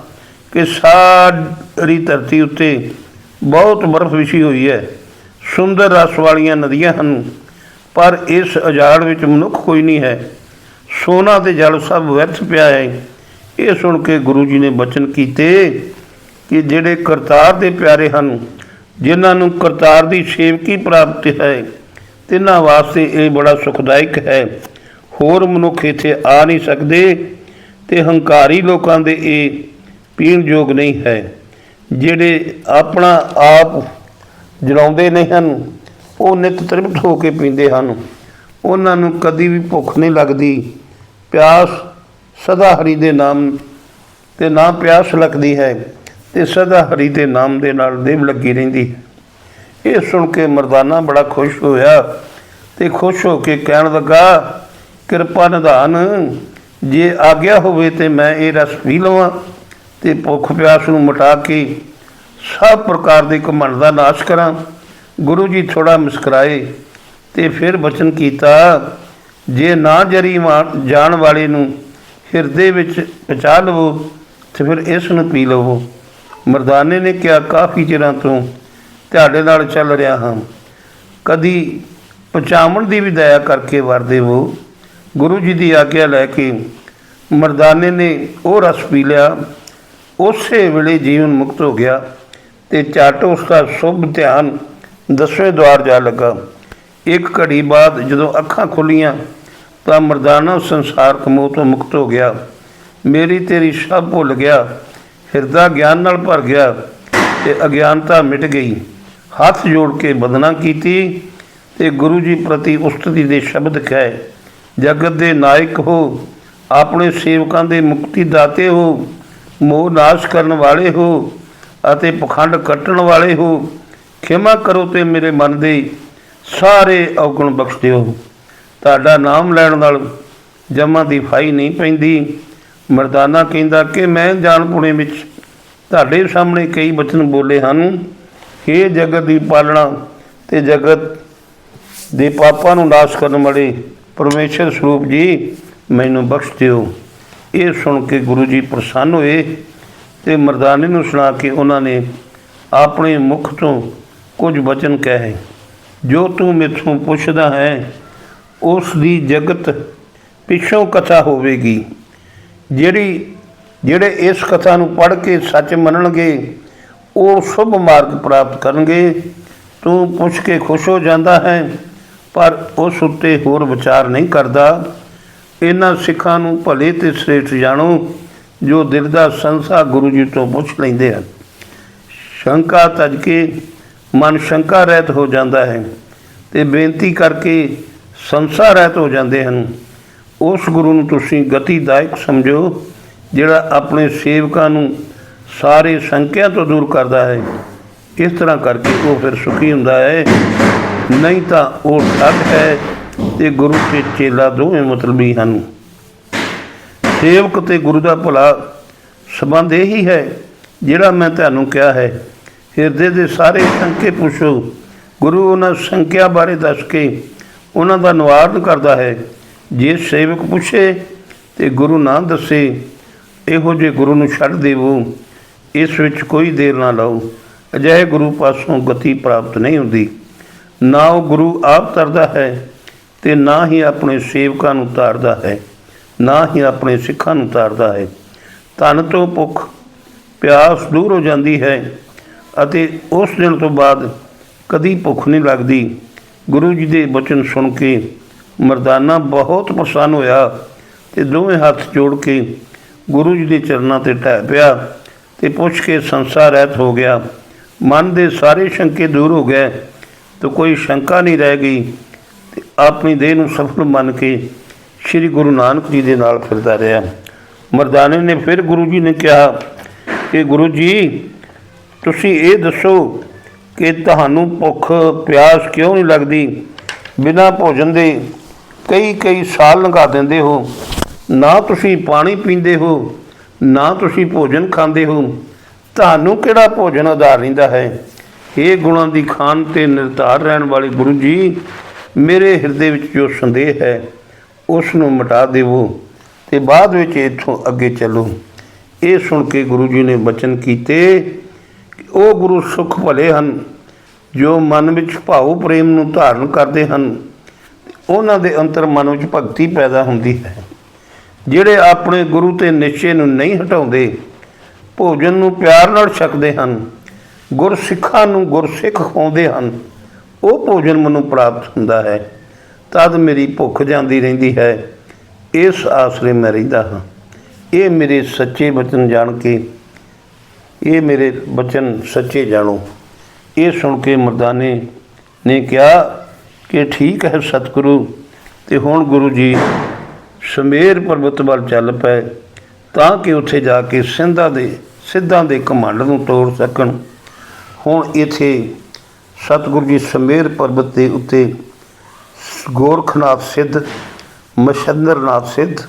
ਕਿ ਸਾਰੀ ਧਰਤੀ ਉੱਤੇ ਬਹੁਤ ਬਰਫ਼ ਵਿਛੀ ਹੋਈ ਹੈ। ਸੁੰਦਰ ਰਸ ਵਾਲੀਆਂ ਨਦੀਆਂ ਹਨ, ਪਰ ਇਸ ਉਜਾੜ ਵਿੱਚ ਮਨੁੱਖ ਕੋਈ ਨਹੀਂ ਹੈ। ਸੋਨਾ ਤੇ ਜਲ ਸਭ ਵਿਅਰਥ ਪਿਆ ਹੈ। ਇਹ ਸੁਣ ਕੇ ਗੁਰੂ ਜੀ ਨੇ ਬਚਨ ਕੀਤੇ ਕਿ ਜਿਹੜੇ ਕਰਤਾਰ ਦੇ ਪਿਆਰੇ ਹਨ ਜਿਨ੍ਹਾਂ ਨੂੰ ਕਰਤਾਰ ਦੀ ਸੇਵਕੀ ਪ੍ਰਾਪਤ ਹੈ, ਤਿਨਾਂ ਵਾਸਤੇ ਇਹ ਬੜਾ ਸੁਖਦਾਇਕ ਹੈ। ਹੋਰ ਮਨੁੱਖ ਇੱਥੇ ਆ ਨਹੀਂ ਸਕਦੇ ਤੇ ਹੰਕਾਰੀ ਲੋਕਾਂ ਦੇ ਇਹ ਪੀਣ ਯੋਗ ਨਹੀਂ ਹੈ। ਜਿਹੜੇ ਆਪਣਾ ਆਪ ਜਲਾਉਂਦੇ ਨਹੀਂ ਹਨ, ਉਹ ਨਿਤ ਤ੍ਰਿਪਤ ਹੋ ਕੇ ਪੀਂਦੇ ਹਨ। ਉਹਨਾਂ ਨੂੰ ਕਦੀ ਵੀ ਭੁੱਖ ਨਹੀਂ ਲੱਗਦੀ। ਪਿਆਸ ਸਦਾ ਹਰੀ ਦੇ ਨਾਮ ਤੇ ਨਾ ਪਿਆਸ ਲੱਗਦੀ ਹੈ। ਤੇ ਸਦਾ ਹਰੀ ਦੇ ਨਾਮ ਦੇ ਨਾਲ ਦੇਵ ਲੱਗੀ ਰਹਿੰਦੀ। ਇਹ ਸੁਣ ਕੇ ਮਰਦਾਨਾ ਬੜਾ ਖੁਸ਼ ਹੋਇਆ ਤੇ ਖੁਸ਼ ਹੋ ਕੇ ਕਹਿਣ ਲੱਗਾ, ਕਿਰਪਾ ਨਿਧਾਨ, ਜੇ ਆਗਿਆ ਹੋਵੇ ਤੇ ਮੈਂ ਇਹ ਰਸ ਪੀ ਲਵਾਂ। ਤੇ ਭੁੱਖ ਪਿਆਸ ਨੂੰ ਮਿਟਾ ਕੇ ਸਭ ਪ੍ਰਕਾਰ ਦੇ ਘਮੰਡ ਦਾ ਨਾਸ਼ ਕਰਾਂ। ਗੁਰੂ ਜੀ ਥੋੜਾ ਮੁਸਕਰਾਏ ਤੇ ਫਿਰ ਬਚਨ ਕੀਤਾ, ਜੇ ਨਾ ਜਰੀ ਮਾ- ਜਾਣ ਵਾਲੇ ਨੂੰ ਹਿਰਦੇ ਵਿੱਚ ਪਚਾ ਲਵੋ ਤੇ ਫਿਰ ਇਸ ਨੂੰ ਪੀ ਲਵੋ। ਮਰਦਾਨੇ ਨੇ ਕਿਹਾ, ਕਾਫੀ ਚਿਰਾਂ ਤੋਂ ਤੁਹਾਡੇ ਨਾਲ ਚੱਲ ਰਿਹਾ ਹਾਂ। ਕਦੀ ਪਚਾਵਣ ਦੀ ਵੀ ਦਇਆ ਕਰਕੇ ਵਰ ਦੇਵੋ। ਗੁਰੂ ਜੀ ਦੀ ਆਗਿਆ ਲੈ ਕੇ ਮਰਦਾਨੇ ਨੇ ਉਹ ਰਸ ਪੀ ਲਿਆ। ਉਸੇ ਵੇਲੇ ਜੀਵਨ ਮੁਕਤ ਹੋ ਗਿਆ ਤੇ ਝੱਟ ਉਸ ਦਾ ਸੁਭ ਧਿਆਨ ਦਸਵੇਂ ਦਵਾਰ ਜਾ ਲੱਗਾ। ਇੱਕ ਘੜੀ ਬਾਅਦ ਜਦੋਂ ਅੱਖਾਂ ਖੁੱਲੀਆਂ ਤਾਂ ਮਰਦਾਨਾ ਸੰਸਾਰ ਕਮੋਹ ਤੋਂ ਮੁਕਤ ਹੋ ਗਿਆ। ਮੇਰੀ ਤੇਰੀ ਸਭ ਭੁੱਲ ਗਿਆ। ਹਿਰਦਾ ਗਿਆਨ ਨਾਲ ਭਰ ਗਿਆ ਤੇ ਅਗਿਆਨਤਾ ਮਿਟ ਗਈ। ਹੱਥ ਜੋੜ ਕੇ ਬਦਨਾ ਕੀਤੀ ਤੇ ਗੁਰੂ ਜੀ ਪ੍ਰਤੀ ਉਸਤਤੀ ਦੇ ਸ਼ਬਦ ਕਹੇ, ਜਗਤ ਦੇ ਨਾਇਕ ਹੋ, ਆਪਣੇ ਸੇਵਕਾਂ ਦੇ ਮੁਕਤੀ ਦਾਤੇ ਹੋ, ਮੋਹ ਨਾਸ਼ ਕਰਨ ਵਾਲੇ ਹੋ ਅਤੇ ਪਖੰਡ ਕੱਟਣ ਵਾਲੇ ਹੋ। ਖਿਮਾ ਕਰੋ ਤੇ ਮੇਰੇ ਮਨ ਦੇ ਸਾਰੇ ਔਗਣ ਬਖਸ਼ ਦਿਓ। ਤੁਹਾਡਾ ਨਾਮ ਲੈਣ ਨਾਲ ਜਮਾਂ ਦੀ ਫਾਈ ਨਹੀਂ ਪੈਂਦੀ। ਮਰਦਾਨਾ ਕਹਿੰਦਾ ਕਿ ਮੈਂ ਜਾਣਪੁਣੇ ਵਿੱਚ ਤੁਹਾਡੇ ਸਾਹਮਣੇ ਕਈ ਬਚਨ ਬੋਲੇ ਹਨ। ਇਹ ਜਗਤ ਦੀ ਪਾਲਣਾ ਤੇ ਜਗਤ ਦੇ ਪਾਪਾਂ ਨੂੰ ਨਾਸ਼ ਕਰਨ ਵਾਲੇ ਪਰਮੇਸ਼ਰ ਸਰੂਪ ਜੀ, ਮੈਨੂੰ ਬਖਸ਼ ਦਿਓ। ਇਹ ਸੁਣ ਕੇ ਗੁਰੂ ਜੀ ਪ੍ਰਸੰਨ ਹੋਏ ਤੇ ਮਰਦਾਨੇ ਨੂੰ ਸੁਣਾ ਕੇ ਉਹਨਾਂ ਨੇ ਆਪਣੇ ਮੁਖ ਤੋਂ ਕੁਝ ਬਚਨ ਕਹੇ। ਜੋ ਤੂੰ ਮੇਥੋਂ ਪੁੱਛਦਾ ਹੈ, ਉਸ ਦੀ ਜਗਤ ਪਿੱਛੋਂ ਕਥਾ ਹੋਵੇਗੀ। ਜਿਹੜੀ, ਜਿਹੜੇ ਇਸ ਕਥਾ ਨੂੰ ਪੜ੍ਹ ਕੇ ਸੱਚ ਮੰਨਣਗੇ, ਉਹ ਸ਼ੁਭ ਮਾਰਗ ਪ੍ਰਾਪਤ ਕਰਨਗੇ। ਤੂੰ ਪੁੱਛ ਕੇ ਖੁਸ਼ ਹੋ ਜਾਂਦਾ ਹੈ, ਪਰ ਉਸ ਉੱਤੇ ਹੋਰ ਵਿਚਾਰ ਨਹੀਂ ਕਰਦਾ। ਇਹਨਾਂ ਸਿੱਖਾਂ ਨੂੰ ਭਲੇ ਤੇ ਸ੍ਰੇਸ਼ਟ ਜਾਣੋ, ਜੋ ਦਿਲ ਦਾ ਸੰਸਾ ਗੁਰੂ ਜੀ ਤੋਂ ਪੁੱਛ ਲੈਂਦੇ ਹਨ। ਸ਼ੰਕਾ ਤਜ ਕੇ ਮਨ ਸ਼ੰਕਾ ਰਹਿਤ ਹੋ ਜਾਂਦਾ ਹੈ ਤੇ ਬੇਨਤੀ ਕਰਕੇ ਸੰਸਾ ਰਹਿਤ ਹੋ ਜਾਂਦੇ ਹਨ। ਉਸ ਗੁਰੂ ਨੂੰ ਤੁਸੀਂ ਗਤੀਦਾਇਕ ਸਮਝੋ, ਜਿਹੜਾ ਆਪਣੇ ਸੇਵਕਾਂ ਨੂੰ ਸਾਰੇ ਸੰਕਿਆ ਤੋਂ ਦੂਰ ਕਰਦਾ ਹੈ। ਇਸ ਤਰ੍ਹਾਂ ਕਰਕੇ ਉਹ ਫਿਰ ਸੁਖੀ ਹੁੰਦਾ ਹੈ। ਨਹੀਂ ਤਾਂ ਉਹ ਠੱਗ ਹੈ ਤੇ ਗੁਰੂ ਤੇ ਚੇਲਾ ਦੋਵੇਂ ਮਤਲਬੀ ਹਨ। ਸੇਵਕ ਤੇ ਗੁਰੂ ਦਾ ਭਲਾ ਸੰਬੰਧ ਇਹੀ ਹੈ, ਜਿਹੜਾ ਮੈਂ ਤੁਹਾਨੂੰ ਕਿਹਾ ਹੈ। ਹਿਰਦੇ ਦੇ ਸਾਰੇ ਸੰਕੇ ਪੁੱਛੋ। ਗੁਰੂ ਉਹਨਾਂ ਸੰਕਿਆ ਬਾਰੇ ਦੱਸ ਕੇ ਉਹਨਾਂ ਦਾ ਨਿਵਾਰਨ ਕਰਦਾ ਹੈ। ਜੇ ਸੇਵਕ ਪੁੱਛੇ ਤੇ ਗੁਰੂ ਨਾ ਦੱਸੇ, ਇਹੋ ਜਿਹੇ ਗੁਰੂ ਨੂੰ ਛੱਡ ਦੇਵੋ। ਇਸ ਵਿੱਚ ਕੋਈ ਦੇਰ ਨਾ ਲਾਓ। ਅਜਿਹੇ ਗੁਰੂ ਪਾਸੋਂ ਗਤੀ ਪ੍ਰਾਪਤ ਨਹੀਂ ਹੁੰਦੀ। ਨਾ ਉਹ ਗੁਰੂ ਆਪ ਤਰਦਾ ਹੈ ਤੇ ਨਾ ਹੀ ਆਪਣੇ ਸੇਵਕਾਂ ਨੂੰ ਤਾਰਦਾ ਹੈ, ਨਾ ਹੀ ਆਪਣੇ ਸਿੱਖਾਂ ਨੂੰ ਤਾਰਦਾ ਹੈ। ਧਨ ਤੋਂ ਭੁੱਖ, ਪਿਆਸ ਦੂਰ ਹੋ ਜਾਂਦੀ ਹੈ ਅਤੇ ਉਸ ਦਿਨ ਤੋਂ ਬਾਅਦ ਕਦੀ ਭੁੱਖ ਨਹੀਂ ਲੱਗਦੀ। ਗੁਰੂ ਜੀ ਦੇ ਬਚਨ ਸੁਣ ਕੇ ਮਰਦਾਨਾ ਬਹੁਤ ਪ੍ਰਸੰਨ ਹੋਇਆ ਤੇ ਦੋਵੇਂ ਹੱਥ ਜੋੜ ਕੇ ਗੁਰੂ ਜੀ ਦੇ ਚਰਨਾਂ ਤੇ ਢਹਿ ਪਿਆ ਤੇ ਪੁੱਛ ਕੇ ਸੰਸਾਰ ਰਹਿਤ ਹੋ ਗਿਆ। ਮਨ ਦੇ ਸਾਰੇ ਸ਼ੰਕੇ ਦੂਰ ਹੋ ਗਏ ਤੇ ਕੋਈ ਸ਼ੰਕਾ ਨਹੀਂ ਰਹਿ ਗਈ ਤੇ ਆਪਣੀ ਦੇਹ ਨੂੰ ਸਫਲ ਮੰਨ ਕੇ ਸ੍ਰੀ ਗੁਰੂ ਨਾਨਕ ਜੀ ਦੇ ਨਾਲ ਫਿਰਦਾ ਰਿਹਾ। ਮਰਦਾਨੇ ਨੇ ਫਿਰ ਗੁਰੂ ਜੀ ਨੇ ਕਿਹਾ ਕਿ ਗੁਰੂ ਜੀ, ਤੁਸੀਂ ਇਹ ਦੱਸੋ ਕਿ ਤੁਹਾਨੂੰ ਭੁੱਖ, ਪਿਆਸ ਕਿਉਂ ਨਹੀਂ ਲੱਗਦੀ? ਬਿਨਾਂ ਭੋਜਨ ਦੇ ਕਈ ਕਈ ਸਾਲ ਲੰਘਾ ਦਿੰਦੇ ਹੋ। ਨਾ ਤੁਸੀਂ ਪਾਣੀ ਪੀਂਦੇ ਹੋ, ਨਾ ਤੁਸੀਂ ਭੋਜਨ ਖਾਂਦੇ ਹੋ। ਤੁਹਾਨੂੰ ਕਿਹੜਾ ਭੋਜਨ ਆਧਾਰ ਰਹਿੰਦਾ ਹੈ? ਇਹ ਗੁਣਾਂ ਦੀ ਖਾਨ ਤੇ ਨਿਰਧਾਰ ਰਹਿਣ ਵਾਲੇ ਗੁਰੂ ਜੀ, ਮੇਰੇ ਹਿਰਦੇ ਵਿੱਚ ਜੋ ਸੰਦੇਹ ਹੈ ਉਸ ਨੂੰ ਮਿਟਾ ਦੇਵੋ ਤੇ ਬਾਅਦ ਵਿੱਚ ਇੱਥੋਂ ਅੱਗੇ ਚੱਲੋ। ਇਹ ਸੁਣ ਕੇ ਗੁਰੂ ਜੀ ਨੇ ਬਚਨ ਕੀਤੇ ਉਹ ਗੁਰੂ ਸੁਖ ਭਲੇ ਹਨ, ਜੋ ਮਨ ਵਿੱਚ ਭਾਉ ਪ੍ਰੇਮ ਨੂੰ ਧਾਰਨ ਕਰਦੇ ਹਨ। ਉਹਨਾਂ ਦੇ ਅੰਤਰ ਮਨ ਵਿੱਚ ਭਗਤੀ ਪੈਦਾ ਹੁੰਦੀ ਹੈ। ਜਿਹੜੇ ਆਪਣੇ ਗੁਰੂ ਤੇ ਨਿਸ਼ਚੇ ਨੂੰ ਨਹੀਂ ਹਟਾਉਂਦੇ, ਭੋਜਨ ਨੂੰ ਪਿਆਰ ਨਾਲ ਛਕਦੇ ਹਨ, ਗੁਰਸਿੱਖਾਂ ਨੂੰ ਗੁਰਸਿੱਖ ਖਵਾਉਂਦੇ ਹਨ, ਉਹ ਭੋਜਨ ਮੈਨੂੰ ਪ੍ਰਾਪਤ ਹੁੰਦਾ ਹੈ। ਤਦ ਮੇਰੀ ਭੁੱਖ ਜਾਂਦੀ ਰਹਿੰਦੀ ਹੈ। ਇਸ ਆਸਰੇ ਮੈਂ ਰਹਿੰਦਾ ਹਾਂ। ਇਹ ਮੇਰੇ ਸੱਚੇ ਬਚਨ ਜਾਣ ਕੇ, ਇਹ ਮੇਰੇ ਬਚਨ ਸੱਚੇ ਜਾਣੋ। ਇਹ ਸੁਣ ਕੇ ਮਰਦਾਨੇ ਨੇ ਕਿਹਾ ਕਿ ਠੀਕ ਹੈ ਸਤਿਗੁਰੂ। ਤੇ ਹੁਣ ਗੁਰੂ ਜੀ ਸਮੇਰ ਪਰਬਤ ਵੱਲ ਚੱਲ ਪਏ, ਤਾਂ ਕਿ ਉੱਥੇ ਜਾ ਕੇ ਸਿੰਧਾਂ ਦੇ, ਸਿੱਧਾਂ ਦੇ ਘਮੰਡ ਨੂੰ ਤੋੜ ਸਕਣ। ਹੁਣ ਇੱਥੇ ਸਤਿਗੁਰੂ ਜੀ ਸਮੇਰ ਪਰਬਤ ਦੇ ਉੱਤੇ ਗੋਰਖਨਾਥ ਸਿੱਧ ਮਸ਼ੰਦਰਨਾਥ ਸਿੱਧ,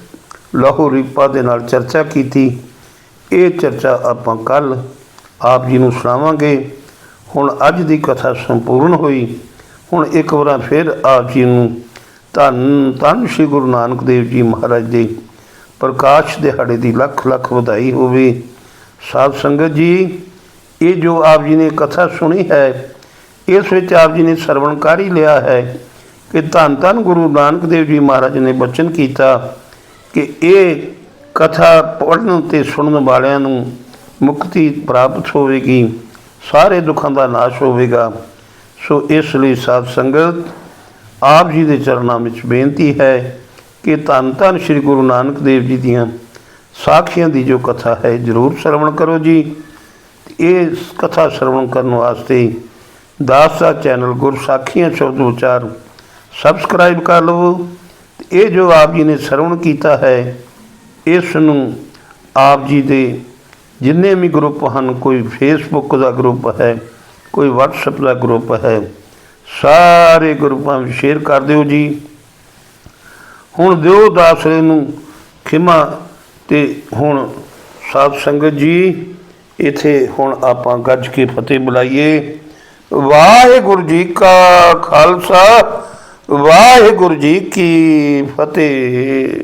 ਲਾਹੌਰ ਰੀਪਾ ਦੇ ਨਾਲ ਚਰਚਾ ਕੀਤੀ। ਇਹ ਚਰਚਾ ਆਪਾਂ ਕੱਲ ਆਪ ਜੀ ਨੂੰ ਸੁਣਾਵਾਂਗੇ। ਹੁਣ ਅੱਜ ਦੀ ਕਥਾ ਸੰਪੂਰਨ ਹੋਈ। ਹੁਣ ਇੱਕ ਵਾਰ ਫਿਰ ਆਪ ਜੀ ਨੂੰ ਧੰਨ ਧੰਨ ਸ਼੍ਰੀ ਗੁਰੂ ਨਾਨਕ ਦੇਵ ਜੀ ਮਹਾਰਾਜ ਦੇ ਪ੍ਰਕਾਸ਼ ਦਿਹਾੜੇ ਦੀ ਲੱਖ ਲੱਖ ਵਧਾਈ ਹੋਵੇ। ਸਾਧ ਸੰਗਤ ਜੀ, ਇਹ ਜੋ ਆਪ ਜੀ ਨੇ ਕਥਾ ਸੁਣੀ ਹੈ, ਇਸ ਵਿੱਚ ਆਪ ਜੀ ਨੇ ਸਰਵਣਕਾਰੀ ਲਿਆ ਹੈ ਕਿ ਧੰਨ ਧੰਨ ਗੁਰੂ ਨਾਨਕ ਦੇਵ ਜੀ ਮਹਾਰਾਜ ਨੇ ਬਚਨ ਕੀਤਾ ਕਿ ਇਹ ਕਥਾ ਪੜ੍ਹਨ ਤੇ ਸੁਣਨ ਵਾਲਿਆਂ ਨੂੰ ਮੁਕਤੀ ਪ੍ਰਾਪਤ ਹੋਵੇਗੀ, ਸਾਰੇ ਦੁੱਖਾਂ ਦਾ ਨਾਸ਼ ਹੋਵੇਗਾ। ਸੋ ਇਸ ਲਈ ਸਾਧ ਸੰਗਤ, ਆਪ ਜੀ ਦੇ ਚਰਨਾਂ ਵਿੱਚ ਬੇਨਤੀ ਹੈ ਕਿ ਧੰਨ ਧੰਨ ਸ੍ਰੀ ਗੁਰੂ ਨਾਨਕ ਦੇਵ ਜੀ ਦੀਆਂ ਸਾਖੀਆਂ ਦੀ ਜੋ ਕਥਾ ਹੈ ਜਰੂਰ ਸਰਵਣ ਕਰੋ ਜੀ। ਇਹ ਕਥਾ ਸਰਵਣ ਕਰਨ ਵਾਸਤੇ ਦਾਸ ਦਾ ਚੈਨਲ ਗੁਰਸਾਖੀਆਂ ਸ਼ਬਦ ਵਿਚਾਰ ਸਬਸਕ੍ਰਾਈਬ ਕਰ ਲਵੋ। ਤੇ ਇਹ ਜੋ ਆਪ ਜੀ ਨੇ ਸਰਵਣ ਕੀਤਾ ਹੈ, ਇਸ ਨੂੰ ਆਪ ਜੀ ਦੇ ਜਿੰਨੇ ਵੀ ਗਰੁੱਪ ਹਨ, ਕੋਈ ਫੇਸਬੁੱਕ ਦਾ ਗਰੁੱਪ ਹੈ ਕੋਈ WhatsApp ਦਾ ਗਰੁੱਪ ਹੈ, ਸਾਰੇ ਗਰੁੱਪਾਂ ਵਿੱਚ ਸ਼ੇਅਰ ਕਰ ਦਿਓ ਜੀ। ਹੁਣ ਦਿਓ ਦਾਸਰੇ ਨੂੰ ਖਿਮਾ ਤੇ ਹੁਣ ਸਾਧ ਸੰਗਤ ਜੀ, ਇਥੇ ਹੁਣ ਆਪਾਂ ਗੱਜ ਕੇ ਫਤਿਹ ਬੁਲਾਈਏ। ਵਾਹਿਗੁਰੂ ਜੀ ਕਾ ਖਾਲਸਾ, ਵਾਹਿਗੁਰੂ ਜੀ ਕੀ ਫਤਿਹ।